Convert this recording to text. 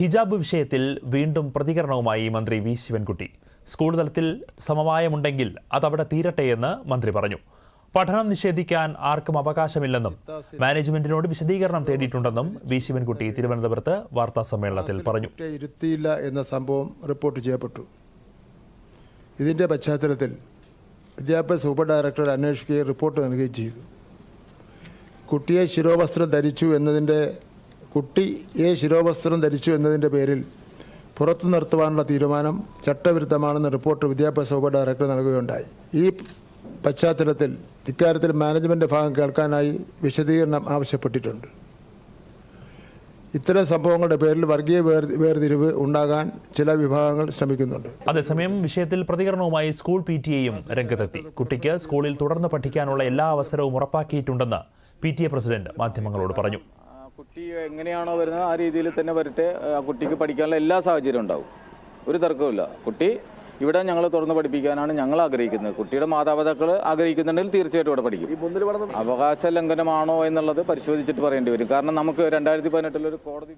ഹിജാബ് വിഷയത്തിൽ വീണ്ടും പ്രതികരണവുമായി മന്ത്രി വി ശിവൻകുട്ടി. സ്കൂൾ തലത്തിൽ സമവായമുണ്ടെങ്കിൽ അതവിടെ തീരട്ടെയെന്ന് മന്ത്രി പറഞ്ഞു. പഠനം നിഷേധിക്കാൻ ആർക്കും അവകാശമില്ലെന്നും മാനേജ്മെന്റിനോട് വിശദീകരണം തേടിയിട്ടുണ്ടെന്നും വി ശിവൻകുട്ടി തിരുവനന്തപുരത്ത് വാർത്താ സമ്മേളനത്തിൽ പറഞ്ഞു. ഇരുത്തിയില്ല എന്ന സംഭവം റിപ്പോർട്ട് ചെയ്യപ്പെട്ടു. ഇതിന്റെ പശ്ചാത്തലത്തിൽ വിദ്യാഭ്യാസ സൂപ്പർ ഡയറക്ടർ അന്വേഷിക്കുകയും റിപ്പോർട്ട് നൽകുകയും ചെയ്തു. കുട്ടിയെ ശിരോവസ്ത്രം ധരിച്ചു എന്നതിന്റെ കുട്ടിയെ ശിരോവസ്ത്രം ധരിച്ചു എന്നതിന്റെ പേരിൽ പുറത്തു നിർത്തുവാനുള്ള തീരുമാനം ചട്ടവിരുദ്ധമാണെന്ന് റിപ്പോർട്ട് വിദ്യാഭ്യാസ വകുപ്പ് ഡയറക്ടർ നൽകുകയുണ്ടായി. ഈ പശ്ചാത്തലത്തിൽ ഇക്കാര്യത്തിൽ മാനേജ്മെന്റ് ഭാഗം കേൾക്കാനായി വിശദീകരണം ആവശ്യപ്പെട്ടിട്ടുണ്ട്. ഇത്തരം സംഭവങ്ങളുടെ പേരിൽ വർഗീയ വേർതിരിവ് ഉണ്ടാകാൻ ചില വിഭാഗങ്ങൾ ശ്രമിക്കുന്നുണ്ട്. അതേസമയം വിഷയത്തിൽ പ്രതികരണവുമായി സ്കൂൾ പി ടി എയും രംഗത്തെത്തി. കുട്ടിക്ക് സ്കൂളിൽ തുടർന്ന് പഠിക്കാനുള്ള എല്ലാ അവസരവും ഉറപ്പാക്കിയിട്ടുണ്ടെന്ന് പി ടി എ പ്രസിഡന്റ് മാധ്യമങ്ങളോട് പറഞ്ഞു. കുട്ടി എങ്ങനെയാണോ വരുന്നത് ആ രീതിയിൽ തന്നെ വരട്ടെ. ആ കുട്ടിക്ക് പഠിക്കാനുള്ള എല്ലാ സാഹചര്യവും ഉണ്ടാവും. ഒരു തർക്കവുമില്ല. കുട്ടി ഇവിടെ ഞങ്ങൾ തുറന്ന് പഠിപ്പിക്കാനാണ് ഞങ്ങൾ ആഗ്രഹിക്കുന്നത്. കുട്ടിയുടെ മാതാപിതാക്കൾ ആഗ്രഹിക്കുന്നുണ്ടെങ്കിൽ തീർച്ചയായിട്ടും ഇവിടെ പഠിക്കും. അവകാശ ലംഘനമാണോ എന്നുള്ളത് പരിശോധിച്ചിട്ട് പറയേണ്ടി വരും. കാരണം നമുക്ക് രണ്ടായിരത്തി പതിനെട്ടിലൊരു കോടതി